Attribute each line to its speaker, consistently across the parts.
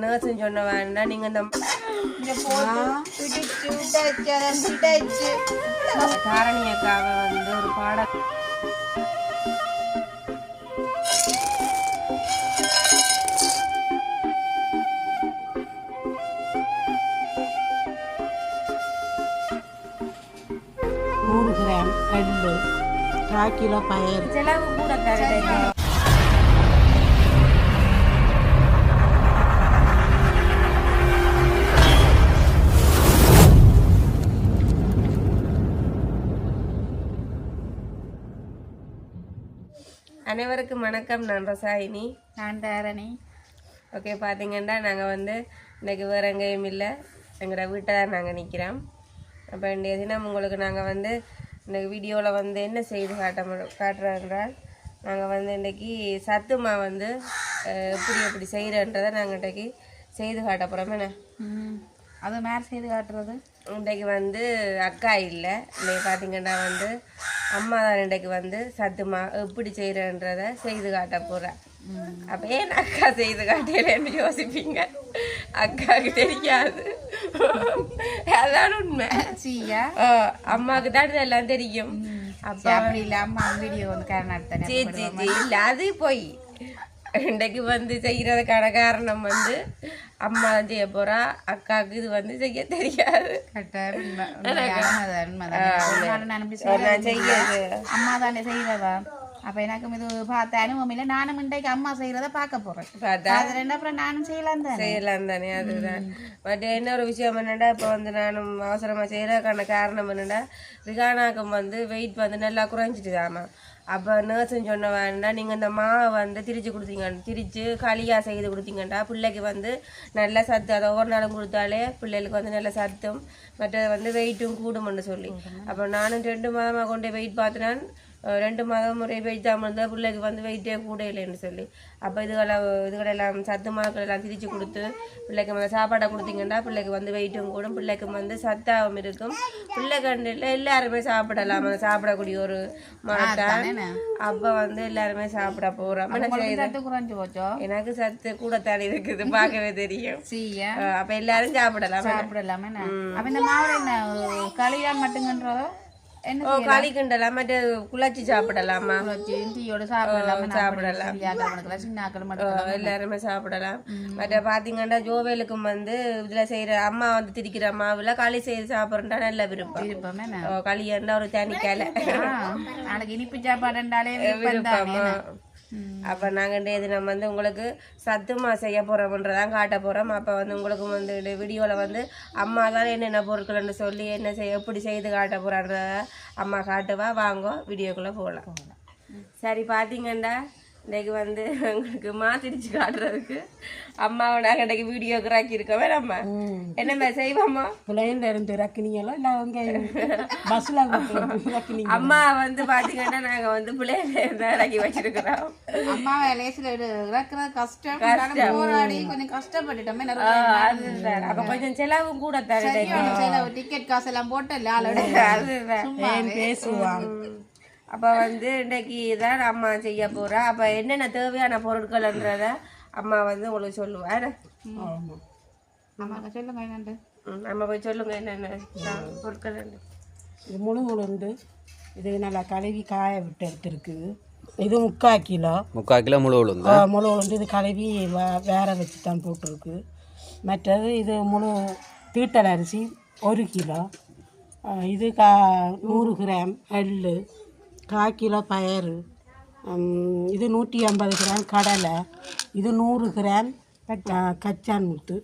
Speaker 1: நர்ஸுன்னு சொன்ன வேண்டாம் நீங்கள் இந்த அக்காவை வந்து ஒரு பாட
Speaker 2: நூறு கிராம் கால் கிலோ பயிர்
Speaker 1: செலவு கூட அனைவருக்கும் வணக்கம். நான் ரசாயினி.
Speaker 3: நான் தாரணி.
Speaker 1: ஓகே பார்த்தீங்கன்னா நாங்கள் வந்து இன்னைக்கு வேறு எங்கேயும் இல்லை. எங்களோட வீட்டை தான் நாங்கள் நிற்கிறோம் அப்போ இன்றைய தினம் உங்களுக்கு நாங்கள் வந்து இந்த வீடியோவில் வந்து என்ன செய்து காட்ட காட்டுறோம் என்றால் நாங்கள் வந்து இன்றைக்கி சத்துமா வந்து எப்படி எப்படி செய்கிறன்றதை நாங்கள் இன்றைக்கி செய்து காட்ட போகிறோம் என்ன?
Speaker 3: அது மேர் செய்து காட்டுறது?
Speaker 1: இன்றைக்கு வந்து அக்கா இல்லை. இன்னைக்கு பார்த்தீங்கன்னா வந்து அம்மா தான் இன்றைக்கு வந்து சத்துமா எப்படி செய்கிறன்றதை செய்து காட்ட போகிறேன் அப்போ ஏன் அக்கா செய்து காட்டலன்னு யோசிப்பீங்க? அக்காவுக்கு தெரியாது. அதான் உண்மை. அம்மாவுக்கு தான் இதெல்லாம் தெரியும். அப்ப
Speaker 3: சரி, அப்படி இல்ல அம்மா வீடியோ வந்து காரணம்
Speaker 1: சீ சீ சீ இல்லை அது போய் இன்றைக்கு வந்து செய்கிறதுக்கான காரணம் வந்து அம்மா தான் செய்ய போறா. அக்காவுக்கு இது வந்து செய்ய தெரியாது. நான் செய்யாது
Speaker 3: அம்மா தானே செய்யறதா? அப்ப எனக்கும் இது பார்த்த அனுபவம் இல்லை. நானும் இன்றைக்கு அம்மா செய்யறத பார்க்க போறேன்.
Speaker 1: பார்த்தா?
Speaker 3: அதுல அப்புறம் நானும் செய்யலாம் தானே?
Speaker 1: செய்யலாம் தானே அதுதான். பட் இன்னொரு விஷயம் என்னடா இப்போ வந்து நானும் அவசரமா செய்யறதுக்கான காரணம் என்னடா ரிகானாக்கம் வந்து வெயிட் வந்து நல்லா குறைஞ்சிட்டுதாமா அப்போ நர்ஸுன்னு சொன்ன வேண்டாம் நீங்கள் இந்த மாவை வந்து திரிச்சு கொடுத்தீங்க திரிச்சு களியாக செய்து கொடுத்தீங்கண்டா பிள்ளைக்கு வந்து நல்ல சத்து அதை ஒவ்வொரு நாளும் கொடுத்தாலே பிள்ளைகளுக்கு வந்து நல்ல சத்தும் மற்றது வந்து வெயிட்டும் கூடும்னு சொல்லி. அப்போ நானும் ரெண்டு மாதமாக கொண்டு வெயிட் பார்த்தினான் அஹ் ரெண்டு மாதம் முறை தான் இருந்தால் பிள்ளைக்கு வந்து வெயிட்டே கூட இல்லைன்னு சொல்லி. அப்போ இதுகளெல்லாம் இதுகளெல்லாம் சத்து மாக்கள் எல்லாம் திரிச்சு கொடுத்து பிள்ளைக்கு வந்து சாப்பாடை கொடுத்தீங்கன்னா பிள்ளைக்கு வந்து வெயிட்டும் கூடும். பிள்ளைக்கு வந்து சத்தாகவும் இருக்கும். பிள்ளை கண்டில் எல்லாருமே சாப்பிடலாம். அந்த சாப்பிடக்கூடிய ஒரு மாட்டான் அப்போ வந்து எல்லாருமே சாப்பிட போகிறோம் எனக்கு சத்து கூட தானே இருக்குது. பார்க்கவே தெரியும். அப்போ எல்லாரும் சாப்பிடலாம்.
Speaker 3: சாப்பிடலாமே அப்ப இந்த மாவுல என்ன களியான் மட்டுங்கன்றதோ?
Speaker 1: களி கிண்டலாம் மற்ற குழச்சி சாப்பிடலாமா?
Speaker 3: சாப்பிடலாமே?
Speaker 1: எல்லாருமே சாப்பிடலாம். மற்ற பார்த்தீங்கன்னா ஜோவேலுக்கும் வந்து இதில் செய்கிற அம்மா வந்து திரிக்கிற மாவுல களி செய்து சாப்பிட்றா நல்ல விருப்பம்.
Speaker 3: விருப்பமே
Speaker 1: களி ஒரு தனி கிளை
Speaker 3: ஆ, நாளைக்கு இனிப்பு சாப்பாடுண்டாலே விருப்பம்
Speaker 1: அப்போ நாங்கள் இன்றைய தினம் வந்து உங்களுக்கு சத்துமா செய்ய போகிறோம்ன்றதான் காட்ட போகிறோம் அப்போ வந்து உங்களுக்கு வந்து இந்த வீடியோவில் வந்து அம்மா தான் என்னென்ன பொருட்கள்னு சொல்லி என்ன செய்ய எப்படி செய்து காட்ட போகிறான்றத அம்மா காட்டுவா வாங்கோ வீடியோக்குள்ளே போகலாம் சரி பார்த்தீங்கண்டா இன்னைக்கு வந்து உங்களுக்கு மாத்திரிச்சு காட்டுறதுக்கு அம்மாவை நாங்கள் இன்றைக்கு வீடியோக்கு இருக்கோமே நம்ம. என்ன மாதிரி செய்வோமா
Speaker 2: பிள்ளைங்க இருந்து இறக்குனீங்களோ இல்லை அவங்க பஸ்ஸில் இறக்குனீங்க
Speaker 1: அம்மா வந்து பார்த்தீங்கன்னா நாங்கள் வந்து பிள்ளைங்க இறக்கி வச்சிருக்கிறோம்.
Speaker 3: அம்மா லேசில் இறக்குறது கஷ்டம். போராடி கொஞ்சம் கஷ்டப்பட்டுட்டோமே
Speaker 1: அதுதான் அப்போ கொஞ்சம் செலவும் கூட தரேன்.
Speaker 3: சில டிக்கெட் காசு எல்லாம் போட்டு லாலோட
Speaker 1: அதுதான்
Speaker 2: பேசுவான்
Speaker 1: அப்போ வந்து இன்னைக்கு தான் அம்மா செய்ய போறா. அப்போ என்னென்ன தேவையான பொருட்கள்ன்றத அம்மா வந்து உங்களுக்கு சொல்லுவா. என்ன?
Speaker 2: ஆமாம்
Speaker 3: அம்மாக்கு சொல்லுங்க என்னண்டு
Speaker 1: ம், நம்ம போய் சொல்லுங்க என்னென்ன பொருட்கள்
Speaker 2: இது முழு உளுந்து. இது நல்லா கழுவி காய விட்டு எடுத்துருக்குது இது முக்கால் கிலோ.
Speaker 4: முக்கால் கிலோ முழு உளுந்து.
Speaker 2: ஆ, முழு உளுந்து இது கழுவி வே- வேற வச்சு தான் போட்டிருக்கு. மற்றது இது முழு தீட்டல் அரிசி ஒரு கிலோ. இது கா நூறு கிராம் எள்ளு. கால் கிலோ பயறு இது நூற்றி ஐம்பது கிராம் கடலை. இது நூறு கிராம் கச்சான் முத்து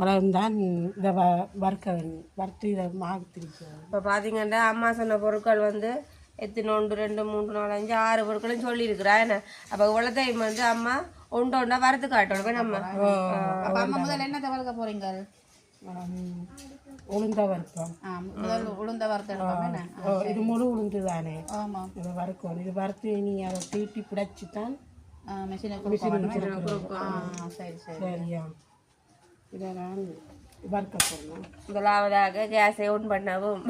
Speaker 2: உலகம்தான் இதை வ வறுக்க வறுத்து இதை மாவு திரிக்கணும்
Speaker 1: இப்போ பார்த்தீங்கன்னா அம்மா சொன்ன பொருட்கள் வந்து எத்தனை ஒன்று ரெண்டு மூன்று நாலு அஞ்சு ஆறு பொருட்களும் சொல்லியிருக்கிறா. என்ன? அப்போ டைம் வந்து அம்மா ஒன்று ஒன்றா வறுத்து காட்டணும். நம்ம
Speaker 3: அப்ப அம்மா முதல்ல என்ன வறுக்க போறீங்க?
Speaker 2: ம், உளுந்த வறுப்போம்
Speaker 3: உளுந்த வறுத்து
Speaker 2: இது முழு உளுந்து தானே
Speaker 3: ஆமா.
Speaker 2: இதை வறுக்கணும். இது வறுத்து நீ அதை தீட்டி பிடிச்சி தான்
Speaker 3: மிஷினை சரி சரி.
Speaker 2: சரியா. இதை நான் வறுக்க போடணும்.
Speaker 1: முதலாவதாக கேஸை ஆன் பண்ணவும்.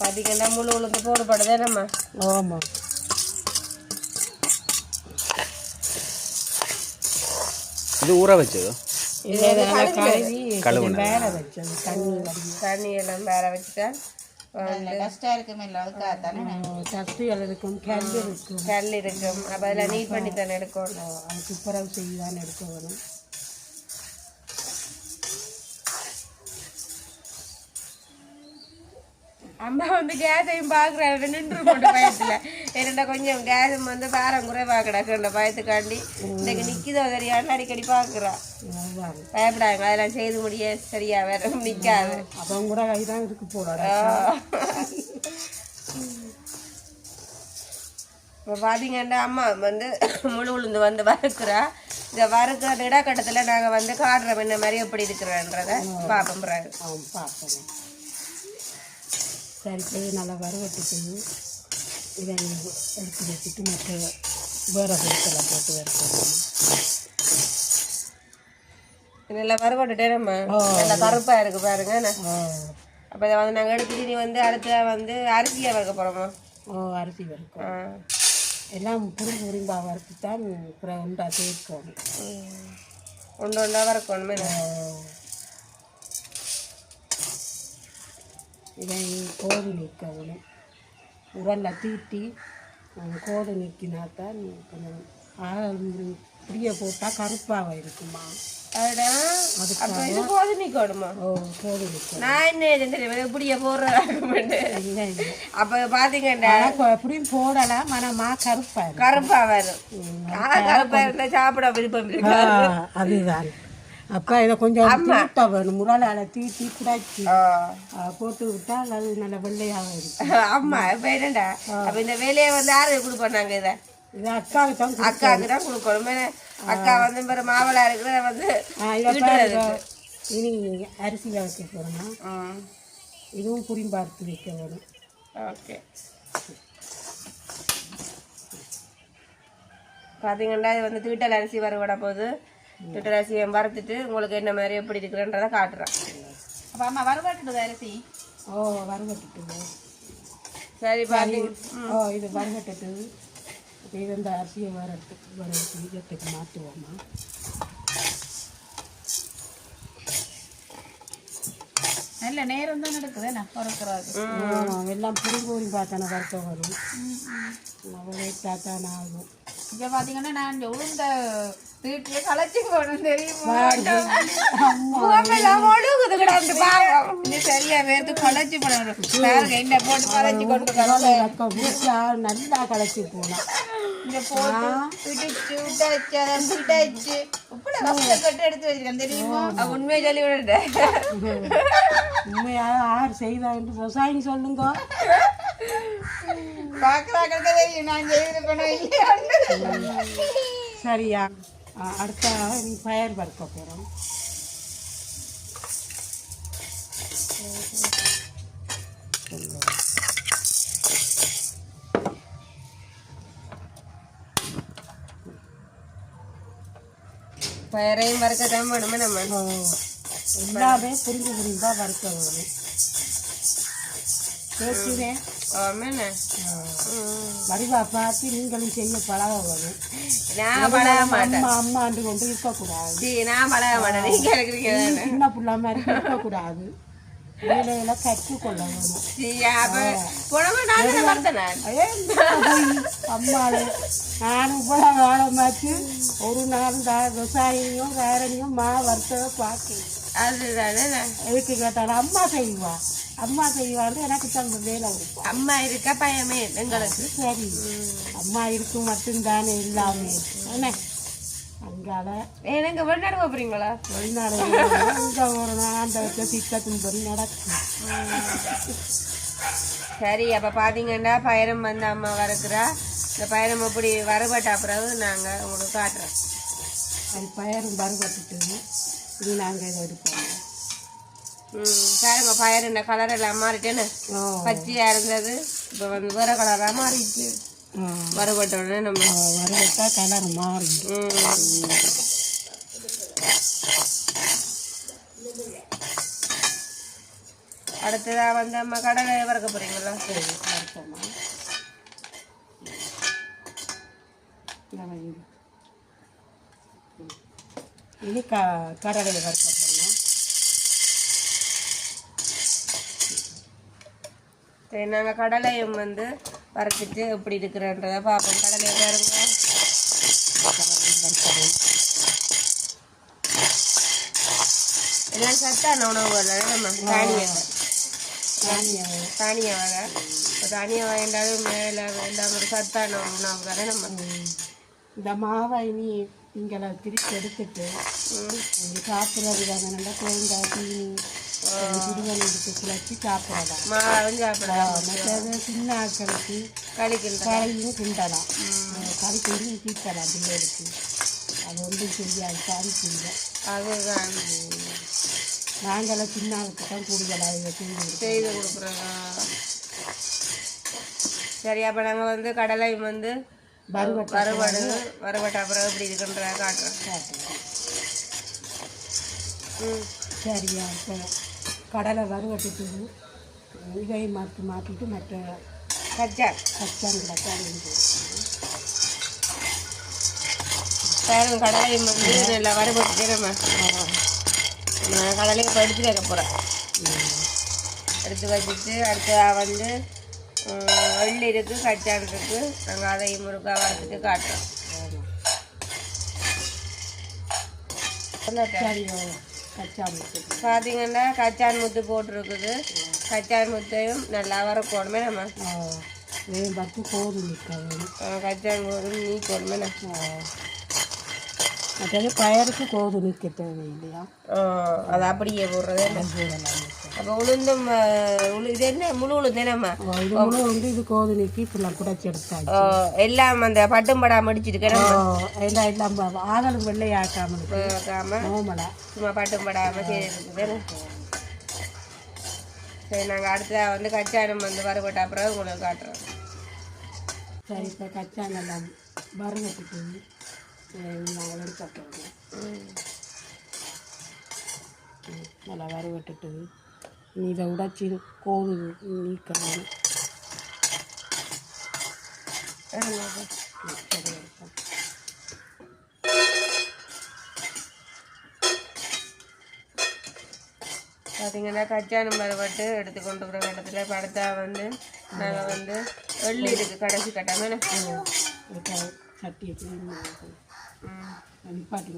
Speaker 1: பார்த்தீங்கன்னா முழு உளுந்து போடுபடுதே நம்ம.
Speaker 2: ஆமாம்
Speaker 4: இது ஊற வச்சது?
Speaker 2: இதை நல்லா கழுவி கொஞ்சம் வேற வச்சது தண்ணி
Speaker 1: எல்லாம் வேற வச்சுட்டேன்
Speaker 3: கஷ்டம் இருக்குமே
Speaker 2: சத்துகள் இருக்கும் கல் இருக்கும்.
Speaker 1: கல் இருக்கும். அப்போ அதெல்லாம் நீட் பண்ணி தானே எடுக்கணும்.
Speaker 2: அது துப்புரவு செய்தான் எடுக்க
Speaker 1: அம்மா வந்து கேஸையும் பார்க்குறாரு நின்று போட்டு பயத்தில். என்னடா கொஞ்சம் கேஸும் வந்து பாரம் குறைவா கிடக்குன்ற பயத்துக்காண்டி. இன்னைக்கு நிற்கிதோ தெரியாதுன்னு அடிக்கடி பார்க்குறா பயப்படாங்க அதெல்லாம் செய்து முடிய சரியா வேற நிற்காது
Speaker 2: அப்போ கூட கை தான் இருக்கு போடாது
Speaker 1: இப்போ பார்த்தீங்கன்னா அம்மா வந்து முழு உளுந்து வந்து வறுக்கிறா. இந்த வறுக்கிற இடக்கட்டத்தில் நாங்கள் வந்து காடுறோம் என்ன மாதிரி எப்படி இருக்கிறன்றத பார்ப்போம் பிறகு.
Speaker 2: அவன் போய் நல்லா வறுவட்டுக்கு இதை எடுத்து வச்சுட்டு மற்ற வேற பொருட்களை போட்டு வறுக்கணும்
Speaker 1: நல்லா வறுபட்டுட்டே நம்ம. நல்லா கருப்பாக இருக்கு பாருங்க. அப்போ இதை வந்து நாங்கள் எடுத்துட்டு இனி வந்து அடுத்த வந்து அரிசியை வறுக்க போகிறோமா
Speaker 2: ஓ அரிசி வறுக்கும் எல்லாம் புரிஞ்சு புரிம்பா வறுத்து தான் அப்புறம் உண்டா சேர்க்கணும்
Speaker 1: ஒன்று ஒன்றா வறுக்கணுமே.
Speaker 2: இதை கோது நீக்கணும் உரல்ல தீட்டி கோது நீக்கினா தான் கொஞ்சம் பிரிய போட்டால் கருப்பாக இருக்குமா?
Speaker 1: போது நிற்கணுமா?
Speaker 2: ஓ கோது நீக்க
Speaker 1: நான் என்ன தெரியுமா? இப்படியே
Speaker 2: இல்லை
Speaker 1: அப்போ பார்த்தீங்கன்னா
Speaker 2: எப்படியும் போடலாம் மனமா கருப்பாக இருக்கும்
Speaker 1: கருப்பா வரும். ஆ, கருப்பா இருந்தா சாப்பிட விருப்பம் இருக்கு
Speaker 2: அதுதான். அப்போ இதை கொஞ்சம் தீட்ட வேணும். முரலால் தீட்டி குடாச்சி. போட்டு விட்டால் அது நல்ல வெள்ளையாக இருக்கும்
Speaker 1: ஆமா இப்ப என்னடா? அப்ப இந்த வேலையை வந்து யாரு கொடுப்போம் நாங்க இதை?
Speaker 2: இது அக்காவுக்கு தான்
Speaker 1: அக்காவுக்கு தான் கொடுக்கணும். அக்கா வந்து பிற மாவளா இருக்கிறத வந்து.
Speaker 2: இனி அரிசி வைக்க இதுவும் புரிம்பார்த்து வைக்க வேணும்.
Speaker 1: ஓகே. பார்த்தீங்கன்னா இது வந்து தீட்டல் அரிசி வறுவடை போது தீட்டல் அரிசியை வறுத்துட்டு உங்களுக்கு என்ன மாதிரி எப்படி இருக்கிறன்றதை காட்டுறேன்.
Speaker 3: அப்போ அம்மா வறுபட்டுடுது அரிசி
Speaker 2: ஓ வறுவட்டுட்டு
Speaker 1: சரி பாத்தீங்க
Speaker 2: ஓ இது வறுவட்டுட்டு இப்போ இது இந்த அரிசியை வரட்டு வரட்டு இதத்துக்கு மாற்றுவோம்மா
Speaker 3: நல்ல நேரம் தான் நடக்குது என்ன? வறுக்கிறது
Speaker 2: ஆ, எல்லாம் புரி புரி பார்த்தானே வறுக்க வரும் லேட்டாக தான் ஆகும்.
Speaker 3: இங்கே பார்த்தீங்கன்னா நான் இந்த உளுந்த வீட்டிலே களைச்சி போடணும் தெரியுமா சரியா வேர்த்து களைச்சி போடணும் என்ன போட்டு கொண்டு
Speaker 2: வீட்டா நல்லா களைச்சி போகலாம்
Speaker 3: போட்டு பிடிச்சு விட்டாச்சு அதை எடுத்து வச்சிருக்கேன் தெரியுமா
Speaker 1: உண்மையை சொல்லி விடுறேன்
Speaker 2: உண்மையாக யார் செய்தா என்று விவசாயம் சொல்லுங்க
Speaker 3: பார்க்குறாங்க தெரியும் நான் செய்து பண்ணுவேன்
Speaker 2: சரியா அடுத்த நீ பயர் வறுக்க போகிறோம்
Speaker 1: பயிரையும் வறுக்க தான் வேணுமே நம்ம?
Speaker 2: எல்லாமே புரிஞ்சு புரிஞ்சா வறுக்க வேணும் பேசுவேன் பார்த்து நீங்களும் செய்ய பழக வேணும்
Speaker 1: நான் பழக மாட்டேன்.
Speaker 2: அம்மா அம்மாண்டு கொண்டு இருக்கக்கூடாது.
Speaker 1: சீ, நான் பழக மாட்டேன். நீங்க இருக்கிறீங்க? தானே
Speaker 2: சின்ன பிள்ளை மாதிரி இருக்கக்கூடாது. வேலையெல்லாம் கற்றுக்கொள்ள வேணும்
Speaker 1: சீ, அப்ப புடவை நான் தான் வறுத்தேன் நான்
Speaker 2: அம்மாளு நான் இவ்வளோ காலமாச்சு ஒரு நாள் விவசாயியும் வேறனையும் மா வறுத்ததை பார்க்கல
Speaker 1: அதுதானே.
Speaker 2: எதுக்கு கேட்டாலும் அம்மா செய்வா. அம்மா செய்வான்னு எனக்கு தங்க வேலை இருக்கும்.
Speaker 1: அம்மா இருக்க பயமே எங்களுக்கு.
Speaker 2: சரி. அம்மா இருக்கும் மட்டும்தானே எல்லாமே. என்ன? அங்கால
Speaker 1: எனக்கு வெளிநாடு போறீங்களா?
Speaker 2: வெளிநாடு இங்கே ஒரு வச்ச சிக்கத்தின் படி நடக்கும்.
Speaker 1: சரி அப்ப பாத்தீங்கன்னா பயணம் வந்து அம்மா வறுக்கிறா இந்த பயணம் எப்படி வறுபட்ட பிறகு நாங்க உங்களுக்கு காட்டுறோம்.
Speaker 2: அது பயரும் பருவத்துட்டு இது நாங்கள் இதை எடுப்போம்.
Speaker 1: பாருங்க பயர் இந்த கலர் எல்லாம் மாறிட்டேன்னு.
Speaker 2: ஓ.
Speaker 1: பச்சையா இருந்தது. இப்போ வந்து வேற கலரா மாறிடுச்சு.
Speaker 2: ஆ,
Speaker 1: வறுபட்ட உடனே நம்ம
Speaker 2: வறுவட்டா கலர் மாறும்
Speaker 1: ம். அடுத்ததா வந்து அம்மா கடலை வறுக்க போறீங்களா?
Speaker 2: சரி வறுப்போமா? இந்த வைங்க. ம். இனி க கடலையை வறுக்க போடணும்
Speaker 1: சரி நாங்கள் கடலையும் வந்து வறுத்துட்டு எப்படி இருக்கிறன்றதை பார்ப்போம் கடலையை பாருங்க. எல்லாம் சத்தான உணவுகள் நம்ம தானிய
Speaker 2: தானியம்
Speaker 1: தானிய வகை. தானிய வகைன்றாலும் மேலே எல்லாம் ஒரு சத்தான உணவு தானே நம்ம
Speaker 2: இந்த மாவை இனி இங்கே பிரித்து எடுத்துட்டு சாப்பிட்றது தானே நல்லா தேங்காய் தீனி சுடுதண்ணி எடுத்து குழச்சி சாப்பிடலாம்
Speaker 1: மாவும் சாப்பிடலாம்
Speaker 2: மற்றது சின்ன ஆட்களுக்கு
Speaker 1: கழிக்கின்ற
Speaker 2: களையும் கிண்டலாம் களி கிண்டி தீட்டலாம் பிள்ளைகளுக்கு அது ஒன்றும் தெரியாது சாரி இல்லை
Speaker 1: அதுதான்
Speaker 2: நாங்களும் சின்ன ஆளுக்கு தான் கூடுதலாக இதை செஞ்சு
Speaker 1: செய்து கொடுக்குறோங்க சரி அப்போ நாங்கள் வந்து கடலை வந்து
Speaker 2: வறுவட்டை
Speaker 1: வறுபடு வறுபட்ட அப்புறம் எப்படி இருக்குன்ற காட்டுறோம்
Speaker 2: சாப்பிடுவோம்
Speaker 1: ம்.
Speaker 2: சரியா இப்போ கடலை வறுவட்டுட்டு இதை மாற்றி மாற்றிட்டு மற்ற
Speaker 1: கச்சா
Speaker 2: கச்சான்களை தான்
Speaker 1: பாருங்க கடலையும் வந்து நல்லா வறுபட்டு நம்ம நான் கடலையை இப்போ எடுத்து வைக்க போகிறேன் எடுத்து வச்சுட்டு அடுத்ததா வந்து ம், எள்ளு இருக்குது கச்சான் இருக்குது நாங்கள் அதையும் முருக்கா வறுத்துட்டு காட்டுறோம்.
Speaker 2: கச்சான் வச்சுட்டு
Speaker 1: பார்த்தீங்கன்னா கச்சான் முத்து போட்டிருக்குது. கச்சான் முத்தையும் நல்லா வறுக்கணுமே நம்ம.
Speaker 2: பார்த்து கோது நிற்க வேணும்
Speaker 1: ஆ, கச்சான் கோதும் நீ போடணுமே
Speaker 2: மற்றது பயருக்கு கோது நிற்க தேவையில்லையா?
Speaker 1: அது அப்படியே போடுறது
Speaker 2: போடலாம்
Speaker 1: அப்போ உளுந்தும் இது என்ன? முழு உளுந்து என்னம்மா
Speaker 2: முழு வந்து இது கோது நீக்கி இப்பெல்லாம் குடைச்சி
Speaker 1: எல்லாம் அந்த பட்டும் படா முடிச்சிருக்கேன்
Speaker 2: எல்லாம் எல்லாம் ஆகலும்
Speaker 1: சும்மா பட்டும் சரி நாங்கள் அடுத்ததா வந்து கச்சானம் வந்து வறுபட்ட அப்புறம் உங்களுக்கு காட்டுறோம்.
Speaker 2: சரி இப்போ கச்சாங்கெல்லாம் வறுவட்டுட்டு நாங்கள் எடுக்க நல்லா வறுவட்டுட்டு நீ இதை உடைச்சி கோது எடுப்போம்.
Speaker 1: பார்த்தீங்கன்னா கச்சானம் வறுபட்டு எடுத்து கொண்டு இருக்கிற இடத்துல இப்போ அடுத்தா வந்து நாங்கள் வந்து எள்ளு இருக்குது கடைசி கட்டாமல்
Speaker 2: பண்ணி நிப்பாட்டி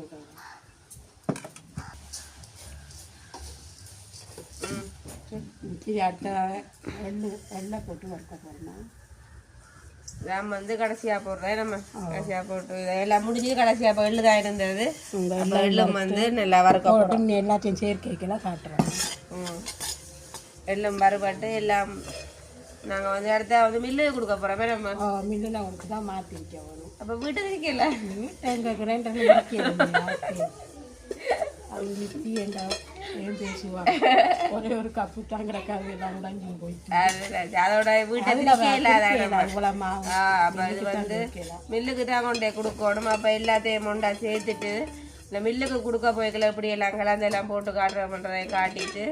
Speaker 2: வைக்கணும் இப்படி அடுத்த எள்ளு எள்ளை போட்டு வறுக்க போடணும்
Speaker 1: நாம் வந்து கடைசியாக போடுறேன் நம்ம கடைசியாக போட்டு இதெல்லாம் முடிஞ்சு கடைசியாக எள்ளு தான் இருந்தது அப்போ எள்ளும் வந்து நல்லா வறுக்க
Speaker 2: போட்டு எல்லாத்தையும் சேர்க்கைக்கெல்லாம் காட்டுறோம்.
Speaker 1: எள்ளும் வறுபட்டு எல்லாம் நாங்கள் வந்து அடுத்த வந்து மில்லு கொடுக்க போகிறோமே நம்ம.
Speaker 2: மில்லில் அவனுக்கு தான் மாற்றி வைக்க வரும்.
Speaker 1: அப்போ வீட்டுக்கு இருக்கல
Speaker 2: எங்கள் நிற்கிறது அது நிறுத்தி எங்க ஏன் பேசுவாங்க ஒரே ஒரு கப்பு தாங்கிறக்காக எல்லாம் உடஞ்சி போயிட்டு.
Speaker 1: அது அதோட வீட்டுக்கு நிற்கல
Speaker 2: இவ்வளோ மாவு.
Speaker 1: அப்போ இது வந்து மில்லுக்கு தான் கொண்டே கொடுக்கணும். அப்போ எல்லாத்தையும் ஒண்டா சேர்த்துட்டு இந்த மில்லுக்கு கொடுக்க போய்க்கல இப்படி எல்லாம் கலந்து எல்லாம் போட்டு காட்டுற பண்ணுறதை காட்டிட்டு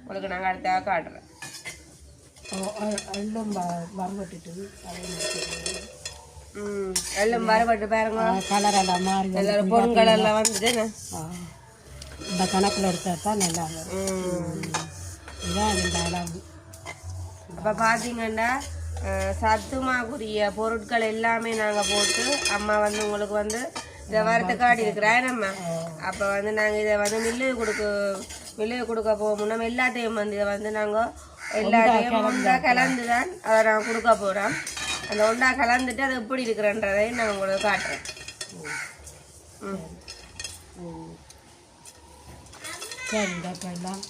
Speaker 1: உங்களுக்கு நாங்கள் அடுத்தா காட்டுறோம்
Speaker 2: எள்ளும் வரவட்டுட்டு அதை நிறுத்திடுவோம்.
Speaker 1: ம் எல்லாம் வறுபட்டு பாருங்க.
Speaker 2: மாறி வந்து-
Speaker 1: எல்லாரும் பொருட்கள் எல்லாம் வந்துட்டு.
Speaker 2: இந்த கணக்கில் எடுத்தால் தான் நல்லா வரும். இதுதான் இந்த அளவு
Speaker 1: அப்போ பார்த்தீங்கன்னா சத்துமாக்குரிய பொருட்கள் எல்லாமே நாங்கள் போட்டு அம்மா வந்து உங்களுக்கு வந்து இதை வறுத்து காட்டி இருக்கிறேன் நம்ம அப்போ வந்து நாங்கள் இதை வந்து மில்லு கொடுக்க மில்லு கொடுக்க போகணும்னா எல்லாத்தையும் வந்து இதை வந்து நாங்கள் எல்லாத்தையும் ஒன்றா கலந்து. தான் அதை நாங்கள் கொடுக்க போகிறோம் அந்த ஒன்றா கலந்துட்டு அது எப்படி இருக்கிறன்றதையும் நான் உங்களுக்கு காட்டுறேன். ம்.
Speaker 2: ம். சரி இந்த இப்போ எல்லாம்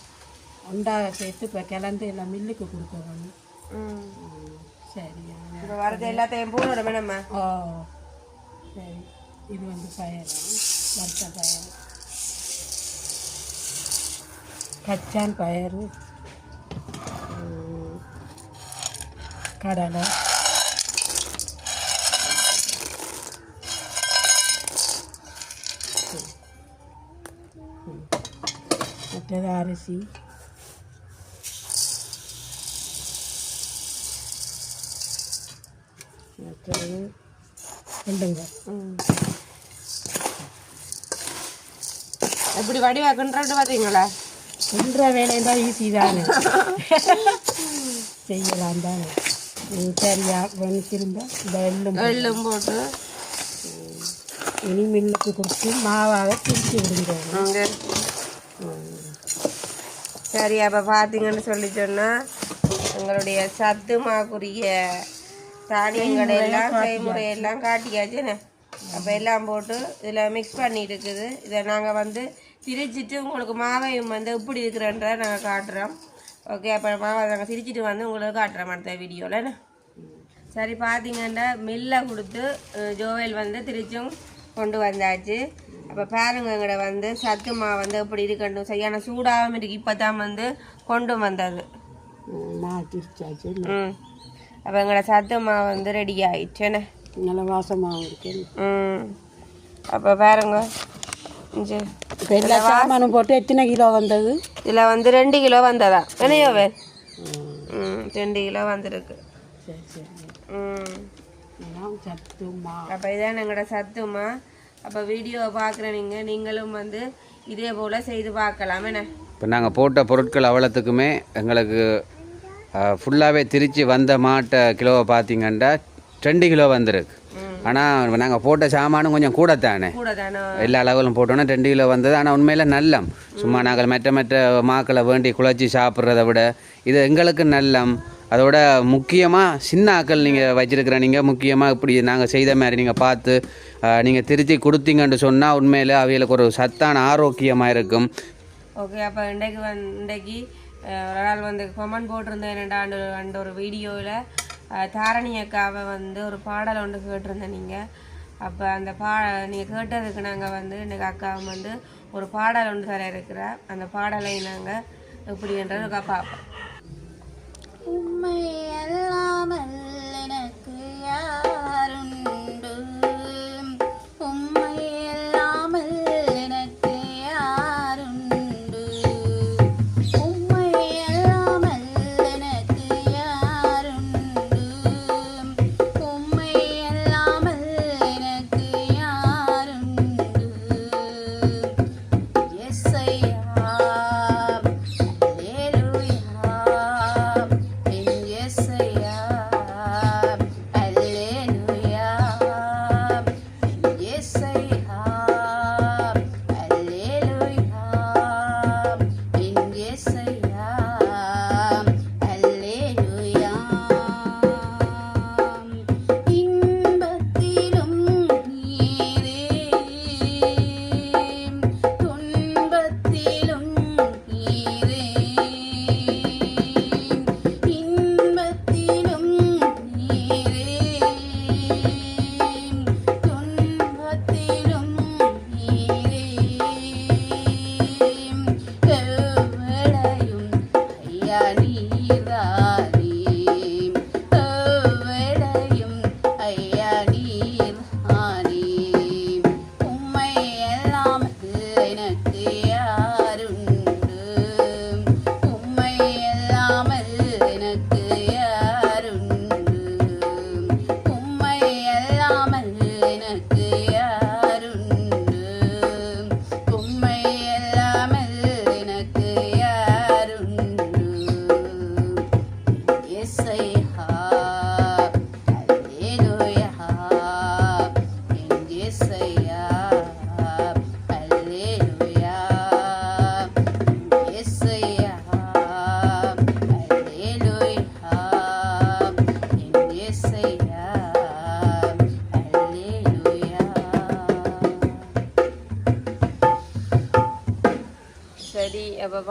Speaker 2: உண்டாக சேர்த்து இப்போ கிளந்து எல்லாம் மில்லுக்கு கொடுக்க வேணும்
Speaker 1: இப்போ வரது எல்லாத்தையும் போடுறோமே நம்ம
Speaker 2: ஓ சரி. இது வந்து பயரம் வறுத்த பயறு. கச்சான் பயறு. கடலை. அடுத்தது அரிசி அடுத்தது ரெண்டுங்க
Speaker 1: எப்படி வடிவாக்குன்றது பார்த்தீங்களா
Speaker 2: சொல்கிற வேலையை தான் ஈஸி தானே செய்யலாம் தானே சரியா வணிச்சிருந்தா இந்த எள்ளும்
Speaker 1: எள்ளும் போட்டு
Speaker 2: இனி மில்லுக்கு கொடுத்து மாவாக பிரித்து விடுங்க
Speaker 1: சரி அப்போ பார்த்தீங்கன்னு சொல்லி சொன்னால் எங்களுடைய சத்து மாக்குரிய தானியங்கள் எல்லாம் செய்முறையெல்லாம் காட்டியாச்சுண்ணே அப்போ எல்லாம் போட்டு இதில் மிக்ஸ் பண்ணி இருக்குது. இதை நாங்கள் வந்து திரிச்சிட்டு உங்களுக்கு மாவையும் வந்து எப்படி இருக்கிறன்ற நாங்கள் காட்டுறோம். ஓகே அப்போ மாவை நாங்கள் திரிச்சிட்டு வந்து உங்களுக்கு காட்டுறோம் அடுத்த வீடியோவில் சரி பார்த்தீங்கன்னா மில்லை கொடுத்து ஜோவேல் வந்து திருச்சும் கொண்டு வந்தாச்சு. அப்போ பாருங்க எங்கட வந்து சத்து மாவு வந்து எப்படி இருக்கட்டும் சரியான சூடாகவும் இருக்கு. இப்போ தான் வந்து கொண்டு வந்தது.
Speaker 2: மா
Speaker 1: ம். அப்போ எங்களோட சத்து மாவு வந்து ரெடி ஆயிடுச்சுன்னு
Speaker 2: நல்ல வாசமாகவும் இருக்கு
Speaker 1: ம். அப்போ பாருங்க
Speaker 2: எல்லா சாமானும் போட்டு எத்தனை கிலோ வந்தது?
Speaker 1: இதில் வந்து ரெண்டு கிலோ வந்ததா? என்னையோவே? ம் ரெண்டு கிலோ வந்திருக்கு.
Speaker 2: சரி சரி.
Speaker 1: ம்.
Speaker 2: எல்லாம் சத்து மா
Speaker 1: அப்போ இதான் எங்களோட சத்துமா? அப்போ வீடியோவை பார்க்குற நீங்கள் நீங்களும் வந்து இதே போல் செய்து பார்க்கலாம். என்ன?
Speaker 4: இப்போ நாங்கள் போட்ட பொருட்கள் அவ்வளோத்துக்குமே எங்களுக்கு ஃபுல்லாகவே திருச்சி வந்த மாட்டை கிலோவை பார்த்தீங்கன்னா ரெண்டு கிலோ வந்திருக்கு. ஆனால் நாங்கள் போட்ட சாமானும் கொஞ்சம் கூட தானே
Speaker 1: கூட தானே
Speaker 4: எல்லா அளவிலும் போட்டோன்னா ரெண்டு கிலோ வந்தது. ஆனால் உண்மையில் நல்லம். சும்மா நாங்கள் மற்ற மற்ற மாக்களை வேண்டி குழச்சி சாப்பிட்றத விட இது எங்களுக்கு நல்லம். அதோட முக்கியமாக சின்ன ஆக்கள் நீங்கள் வச்சிருக்கிற நீங்கள் முக்கியமாக இப்படி நாங்கள் செய்த மாதிரி நீங்கள் பார்த்து நீங்கள் திருத்தி கொடுத்தீங்கன்னு சொன்னால் உண்மையில் அவைகளுக்கு ஒரு சத்தான ஆரோக்கியமாக இருக்கும்.
Speaker 1: ஓகே அப்போ இன்றைக்கு வந் இன்றைக்கு ஒரு நாள் வந்து கமெண்ட் போட்டிருந்தேன் ரெண்டாண்டு அந்த ஒரு வீடியோவில் தாரணி அக்காவை வந்து ஒரு பாடல் ஒன்று கேட்டிருந்தேன் நீங்கள் அப்போ அந்த பா நீங்கள் கேட்டதுக்கு நாங்கள் வந்து இன்றைக்கு அக்காவை வந்து ஒரு பாடல் ஒன்று தர இருக்கிற அந்த பாடலை நாங்கள் எப்படின்றது பார்ப்போம்
Speaker 3: உம்மை அல்லாமல் எனக்கு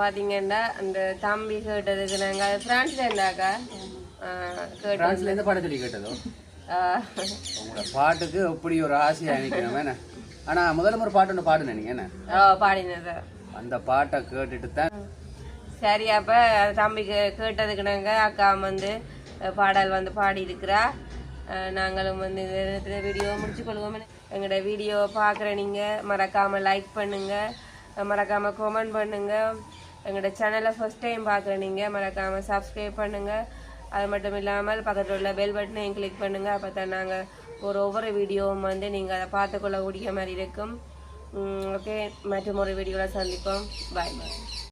Speaker 1: பார்த்தீங்கன்னா அந்த தம்பி கேட்டதுக்கு நாங்கள் ஃப்ரான்ஸில் இருந்தாக்கா? கேட்டோம்
Speaker 4: பிரான்ஸ்ல எந்த பாடம் சொல்லி கேட்டதோ? உங்களோட பாட்டுக்கு எப்படி ஒரு ஆசையாக நினைக்கிறோம் என்ன? ஆனால் முதல்ல ஒரு பாட்டு ஒன்று என்ன?
Speaker 1: ஆ, பாடினது.
Speaker 4: அந்த பாட்டை கேட்டுட்டு தான்.
Speaker 1: சரி அப்போ தம்பி கேட்டதுக்கு நாங்கள் அக்கா வந்து பாடல் வந்து பாடி இருக்கிறா நாங்களும் வந்து இந்த நேரத்தில் வீடியோ முடிச்சு கொள்வோம் எங்களோட வீடியோவை பார்க்குற நீங்கள் மறக்காமல் லைக் பண்ணுங்கள் மறக்காமல் கமெண்ட் பண்ணுங்கள் எங்களோட சேனலை ஃபஸ்ட் டைம் பார்க்குற நீங்கள் மறக்காமல் சப்ஸ்கிரைப் பண்ணுங்கள் அது மட்டும் இல்லாமல் பக்கத்தில் உள்ள பெல் பட்டனையும் கிளிக் பண்ணுங்கள் அப்போ தான் நாங்கள் ஒரு ஒவ்வொரு வீடியோவும் வந்து நீங்கள் அதை பார்த்துக்கொள்ளக்கூடிய மாதிரி இருக்கும். ஓகே மற்றும் ஒரு வீடியோவில் சந்திப்போம். பாய் பாய்